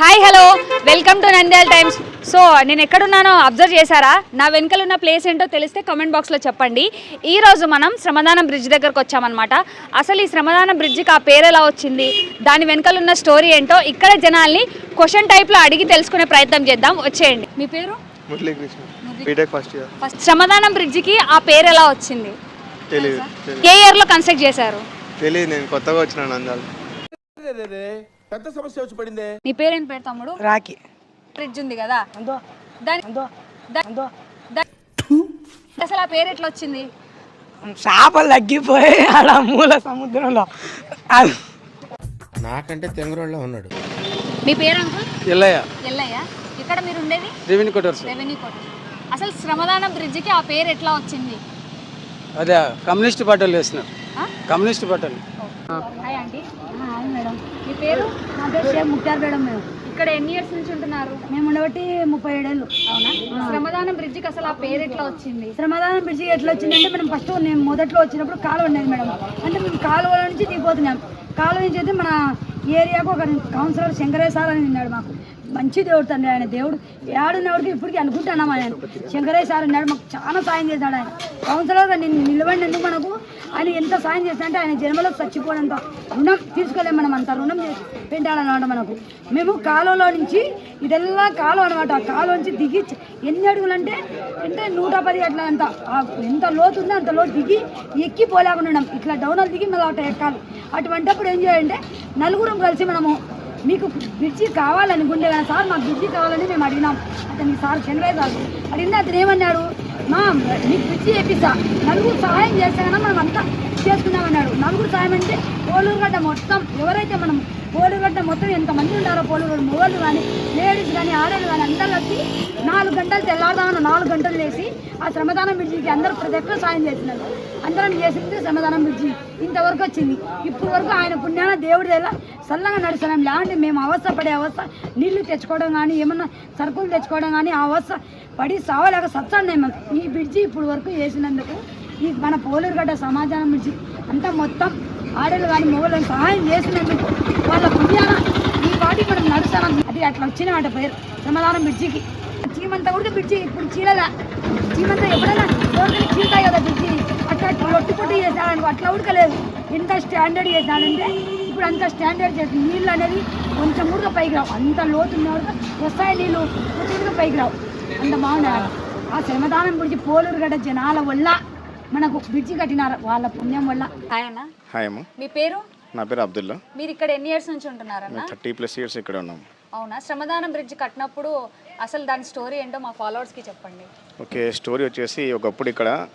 Hi hello welcome to Nandyal times so నేను ఎక్కడున్నానో observe చేశారా? నా వెనకాల ఉన్న ప్లేస్ ఏంటో తెలిస్తే కామెంట్ బాక్స్లో చెప్పండి. ఈ రోజు మనం శ్రమదానం బ్రిడ్జ్ దగ్గరకు వచ్చామన్నమాట. అసలు ఈ శ్రమదానం బ్రిడ్జికి ఆ పేరు ఎలా వచ్చింది? దాని వెనకాల ఉన్న స్టోరీ ఏంటో ఇక్కడ జనాల్ని క్వశ్చన్ టైప్లో అడిగి తెలుసుకునే ప్రయత్నం చేద్దాం. వచ్చేయండి. మీ పేరు? Muralikrishna. BTech first year first శ్రమదానం బ్రిడ్జికి ఆ పేరు ఎలా వచ్చింది? తెలియదు ఏ ఇయర్లో కన్స్ట్రక్ట్ చేశారు. తెలియదు నేను కొత్తగా వచ్చిన నందాలు. పెద్ద సమస్య వచ్చి పడిందే? నీ పేరేం పేరు తమ్ముడు? రాకి బ్రిడ్జ్ ఉంది కదా. దాని అసలు ఆ పేరు ఎట్లా వచ్చింది? చేపలు తగ్గిపోయి అలా మూల సముద్రంలో. నాకంటే తెంగరోళ్ళ ఉన్నాడు. మీ పేరు అంకుల్? ఎల్లయ్య. ఎల్లయ్య. ఇక్కడ మీరు ఉండేది? Revenue quarters. రెవెన్యూ కోట అసలు శ్రమదానం బ్రిడ్జికి ఆ పేరు ఎట్లా వచ్చింది? అదే కమ్యూనిస్ట్ పార్టీలు వేసినారు. ఆ? కమ్యూనిస్ట్ పార్టీలు. Hi aunty. Hi madam. Sheikh Mukhtar madam మేము. ఇక్కడ ఎన్ని ఇయర్స్ నుంచి ఉంటున్నారు? మేము ఉండబట్టి ముప్పై ఏడేళ్ళు. అవునా? శ్రమదానం బ్రిడ్జికి అసలు ఆ పేరు ఎట్లా వచ్చింది? శ్రమదానం బ్రిడ్జి ఎట్లా వచ్చిందంటే మనం ఫస్ట్ నేను మొదట్లో వచ్చినప్పుడు కాలువ ఉండేది మేడం. అంటే మేము కాలువ నుంచి దిగిపోతున్నాం. కాలువ నుంచి అయితే మన ఏరియాకు ఒక కౌన్సిలర్ శంకరయ్య సార్ అని ఉన్నాడు మాకు. మంచి దేవుడు తండ్రి ఆయన. దేవుడు ఏడున్నవాడికి ఇప్పటికీ అనుకుంటున్నాం ఆయన శంకరయ్య సార్ ఉన్నాడు మాకు చాలా సాయం చేశాడు ఆయన. కౌన్సిలర్గా నేను నిలబడినందుకు మనకు ఆయన ఎంత సాయం చేశాడంటే ఆయన జన్మలో చచ్చిపోయినంత రుణం తీసుకోలేం మనం. అంత రుణం పెట్టాడనమాట మనకు. మేము కాలువలో నుంచి ఇదెల్లా కాలువ అనమాట ఆ కాలువ నుంచి దిగి ఎన్ని అడుగులు అంటే అంటే నూట పది అట్లా అంత. ఎంత లోతు ఉందో అంత లోతు దిగి ఎక్కి పోలేకుండా ఇట్లా డౌన్ దిగి మళ్ళీ అట్లా ఎక్కాలి. అటువంటిప్పుడు ఏం చేయాలంటే నలుగురం కలిసి మనము మీకు బ్రిడ్జి కావాలనుకుంటే కదా సార్ మాకు బ్రిడ్జి కావాలని మేము అడిగినాం. అతనికి సార్ చంద్రయ్య సార్ అడిగితే అతను ఏమన్నాడు? మా మీకు బ్రిడ్జి వేపిస్తా. నలుగురు సహాయం చేస్తే కదా మనం అంతా చేసుకుందామన్నాడు నలుగురు సాయం అంటే పోలూరుగడ్డ మొత్తం ఎవరైతే మనం పోలూరుగడ్డ మొత్తం ఎంతమంది ఉన్నారో పోలూరు మొగోళ్ళు కానీ లేడీస్ కానీ ఆడవాళ్ళు కానీ అందరూ వచ్చి నాలుగు గంటలు తెల్లారుదామన్న నాలుగు గంటలు చేసి ఆ శ్రమదానం బ్రిడ్జికి అందరూ ప్రతి ఒక్కరు సాయం చేస్తున్నారు. అందరం చేసింది శ్రమదానం బ్రిడ్జి. ఇంతవరకు వచ్చింది. ఇప్పుడు వరకు ఆయన పుణ్యాన దేవుడి ఎలా చల్లగా నడుస్తున్నాం. లేదంటే మేము అవస్థ పడే అవస్థ. నీళ్ళు తెచ్చుకోవడం కానీ ఏమన్నా సరుకులు తెచ్చుకోవడం కానీ ఆ అవస్థ పడి సావలేక సత్సాన్ని మేము ఈ బ్రిడ్జి ఇప్పుడు వరకు వేసినందుకు ఈ మన పోలూరుగడ్డ సమాజానం బ్రిడ్జి అంతా మొత్తం ఆడలు కానీ మొగలు సహాయం చేసినందుకు వాళ్ళ పుణ్యాన ఈ పాటి మనం నడుస్తున్నాం అది అట్లా వచ్చినమాట పేరు. సమాధానం బిడ్జికి చీమంతా కూడా బ్రిడ్జి ఇప్పుడు చీలలా. చీమంతా ఎప్పుడైనా కోరికలు చీతాయి కదా బ్రిడ్జి? అట్లా లొట్టు పొట్టు చేశాడనుకో అట్లా ఉడకలేదు. ఎంత స్టాండర్డ్ చేశాడంటే ఇప్పుడు అంత స్టాండర్డ్ చేస్తుంది నీళ్ళు అనేది కొంచెం కూడా పైకి రావు. అంత లోతు వస్తాయి నీళ్ళు కొంచెం పైకి రావు. అంత బాగున్నాయి ఆ శ్రమదానం గురించి పోలూరుగడ్డ జనాల వల్ల మనకు బ్రిడ్జి కట్టినారు వాళ్ళ పుణ్యం వల్ల. హాయ్ అన్న. హాయ్ అమ్మ. మీ పేరు? నా పేరు అబ్దుల్లా. మీరు ఇక్కడ ఎన్ని ఇయర్స్ నుంచి ఉంటున్నారన్న థర్టీ ప్లస్ ఇయర్స్ ఇక్కడ ఉన్నాం. అవునా? శ్రమదానం బ్రిడ్జ్ కట్టినప్పుడు అసలు దాని స్టోరీ ఏంటో మా ఫాలోవర్స్కి చెప్పండి. ఓకే స్టోరీ వచ్చేసి ఒకప్పుడు ఇక్కడ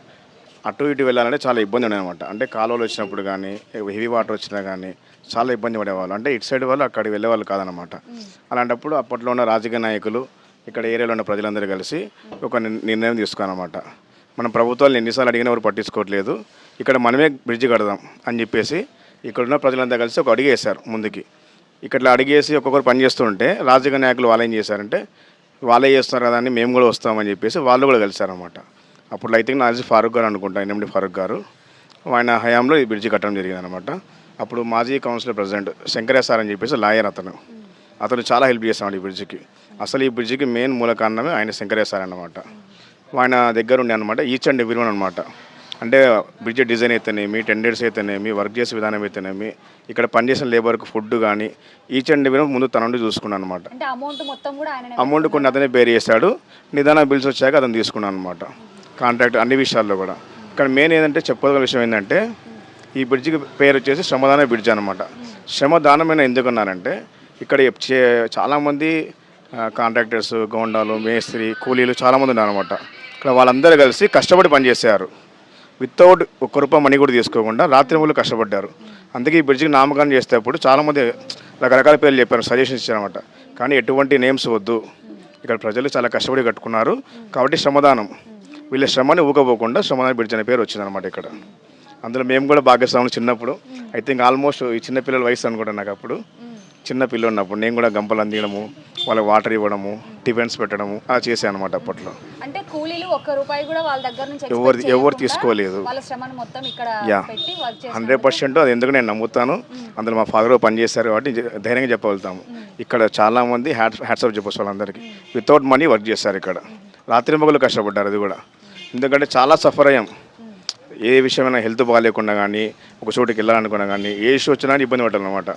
అటు ఇటు వెళ్ళాలంటే చాలా ఇబ్బంది ఉండేది అనమాట అంటే కాలువలు వచ్చినప్పుడు కానీ హెవీ వాటర్ వచ్చినా కానీ చాలా ఇబ్బంది పడేవాళ్ళు. అంటే ఇటు సైడ్ వాళ్ళు అక్కడికి వెళ్ళేవాళ్ళు కాదనమాట అలాంటప్పుడు అప్పట్లో ఉన్న రాజకీయ నాయకులు ఇక్కడ ఏరియాలో ఉన్న ప్రజలందరూ కలిసి ఒక నిర్- నిర్ణయం తీసుకున్నారన్నమాట. మన ప్రభుత్వాలు ఎన్నిసార్లు అడిగినా ఎవరు పట్టించుకోవట్లేదు. ఇక్కడ మనమే బ్రిడ్జి కడదాం అని చెప్పేసి ఇక్కడ ఉన్న ప్రజలంతా కలిసి ఒక అడిగేశారు ముందుకి. ఇక్కడ అడిగేసి ఒక్కొక్కరు పని చేస్తుంటే రాజకీయ నాయకులు వాళ్ళు ఏం చేశారంటే వాళ్ళే చేస్తున్నారు కదా అని మేము కూడా వస్తామని చెప్పేసి వాళ్ళు కూడా కలిశారనమాట అప్పుడు అయితే నా ఫారూక్ గారు అనుకుంటా ఎన్ఎండి ఫారూక్ గారు. ఆయన హయాంలో ఈ బ్రిడ్జి కట్టడం జరిగింది అనమాట అప్పుడు మాజీ కౌన్సిలర్ ప్రెసిడెంట్ శంకరయ్య సార్ అని చెప్పేసి లాయర్ అతను. అతను చాలా హెల్ప్ చేస్తామండి ఈ బ్రిడ్జికి. అసలు ఈ బ్రిడ్జికి మెయిన్ మూల కారణమే ఆయన శంకరయ్య సార్ అన్నమాట. ఆయన దగ్గర ఉండే అనమాట ఈచ్ అండ్ ఎవ్రీ వన్ అనమాట అంటే బ్రిడ్జ్ డిజైన్ అయితేనేమి టెండర్స్ అయితేనేమి వర్క్ చేసే విధానం అయితేనేమి ఇక్కడ పనిచేసిన లేబర్కి ఫుడ్ కానీ ఈచ్ అండ్ ఎవ్రీ ముందు తన నుండి చూసుకున్నాను అనమాట అమౌంట్ మొత్తం కూడా ఆయన అమౌంట్ కొన్ని అతనే పేరు చేశాడు నిదాన బిల్స్ వచ్చాక అతను తీసుకున్నాను అనమాట కాంట్రాక్ట్ అన్ని విషయాల్లో కూడా. ఇక్కడ మెయిన్ ఏంటంటే చెప్పదగిన విషయం ఏంటంటే ఈ బ్రిడ్జికి పేరు వచ్చేసి శ్రమదాన బ్రిడ్జ్ అనమాట శ్రమదానమైన ఎందుకన్నారంటే ఇక్కడ చే- చాలామంది కాంట్రాక్టర్స్ గోండాలు మేస్త్రి కూలీలు చాలామంది ఉన్నారనమాట ఇక్కడ వాళ్ళందరూ కలిసి కష్టపడి పనిచేశారు. వితౌట్ ఒక్క రూపాయి మనీ కూడా తీసుకోకుండా రాత్రి మూలు కష్టపడ్డారు. అందుకే ఈ బ్రిడ్జికి నామకరణం చేసేటప్పుడు చాలామంది రకరకాల పేర్లు చెప్పారు సజెషన్స్ ఇచ్చారనమాట కానీ ఎటువంటి నేమ్స్ వద్దు. ఇక్కడ ప్రజలు చాలా కష్టపడి కట్టుకున్నారు. కాబట్టి శ్రమదానం. వీళ్ళ శ్రమని ఊకపోకుండా శ్రమదాన బ్రిడ్జ్ అనే పేరు వచ్చిందనమాట ఇక్కడ. అందులో మేము కూడా భాగస్వాములు చిన్నప్పుడు. ఐ థింక్ ఆల్మోస్ట్ ఈ చిన్నపిల్లల వయసు అనుకుంటా నాకు అప్పుడు. చిన్న పిల్లలు ఉన్నప్పుడు నేను కూడా గంపలు అందించడము వాళ్ళకి వాటర్ ఇవ్వడము టిఫిన్స్ పెట్టడము అలా చేశాను అనమాట అప్పట్లో. అంటే కూలీలు ఒక్క రూపాయి కూడా వాళ్ళ దగ్గర నుంచి ఎవరు- ఎవరు తీసుకోలేదు. వాళ్ళ శ్రమను మొత్తం ఇక్కడ యా. పెట్టి వర్క్ చేస్తున్నారు. హండ్రెడ్ పర్సెంట్ అది ఎందుకు నేను నమ్ముతాను? అందులో మా ఫాదర్ పనిచేస్తారు కాబట్టి ధైర్యంగా చెప్పగలుగుతాము. ఇక్కడ చాలా మంది హ్యాట్ హ్యాట్సాప్ చెప్పొచ్చు వాళ్ళందరికీ. వితౌట్ మనీ వర్క్ చేస్తారు ఇక్కడ. రాత్రి మొగలు కష్టపడ్డారు అది కూడా. ఎందుకంటే చాలా సఫర్ అయ్యాం. ఏ విషయమైనా హెల్త్ బాగాలేకుండా కానీ ఒక చోటుకి వెళ్ళాలనుకున్నా కానీ ఏ ఇష్యూ వచ్చినా ఇబ్బంది పడ్డాను అనమాట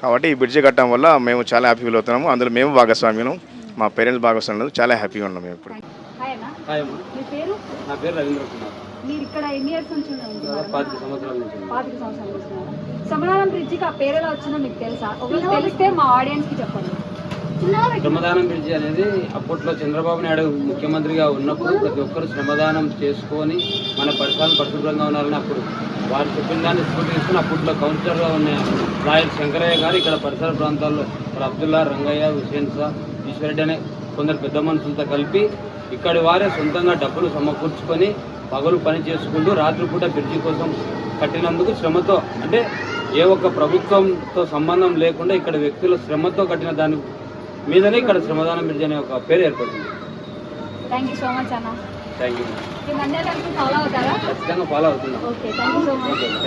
కాబట్టి ఈ బ్రిడ్జి కట్టడం వల్ల మేము చాలా హ్యాపీ ఫీల్ అవుతున్నాము. అందులో మేము భాగస్వామ్యం మా పేరెంట్స్ భాగస్వామ్యం చాలా హ్యాపీగా ఉన్నాం మేము ఇప్పుడు. హాయ్ అన్న. హాయ్ అమ్మా. మీ పేరు? నా పేరు రవీంద్ర కుమార్. మీరు ఇక్కడ ఎన్ని ఇయర్స్ నుంచి ఉంటున్నారు పాతిక సంవత్సరాల నుంచి ఉన్నాను. పాతిక సంవత్సరాలు చేస్తున్నారు సమనారం బ్రిడ్జికి ఆ పేరు ఎలా వచ్చిందో మీకు తెలుసా? ఒకవేళ తెలిస్తే మా ఆడియన్స్కి చెప్పండి. శ్రమదానం బ్రిడ్జి అనేది అప్పట్లో చంద్రబాబు నాయుడు ముఖ్యమంత్రిగా ఉన్నప్పుడు ప్రతి ఒక్కరు శ్రమదానం చేసుకొని మన పరిసరాలు పరిశుభ్రంగా ఉన్నారని అప్పుడు వారు చెప్పిన దాన్ని స్ఫూర్తి తీసుకుని అప్పట్లో కౌన్సిలర్గా ఉన్న లాయర్ శంకరయ్య గారు ఇక్కడ పరిసర ప్రాంతాల్లో ఇక్కడ అబ్దుల్లా రంగయ్య హుసేన్ షా ఈశ్వరెడ్డి అనే కొందరు పెద్ద మనుషులతో కలిపి ఇక్కడి వారే సొంతంగా డబ్బులు సమకూర్చుకొని పగలు పని చేసుకుంటూ రాత్రిపూట బ్రిడ్జి కోసం కట్టినందుకు శ్రమతో అంటే ఏ ఒక్క ప్రభుత్వంతో సంబంధం లేకుండా ఇక్కడ వ్యక్తుల శ్రమతో కట్టిన దాని మీదనే ఇక్కడ శ్రమదానం బ్రిడ్జ్ అనే ఒక పేరు ఏర్పడింది థ్యాంక్ యూ సో మచ్ అన్న థ్యాంక్ యూ ఖచ్చితంగా ఫాలో అవుతున్నాం. Okay thank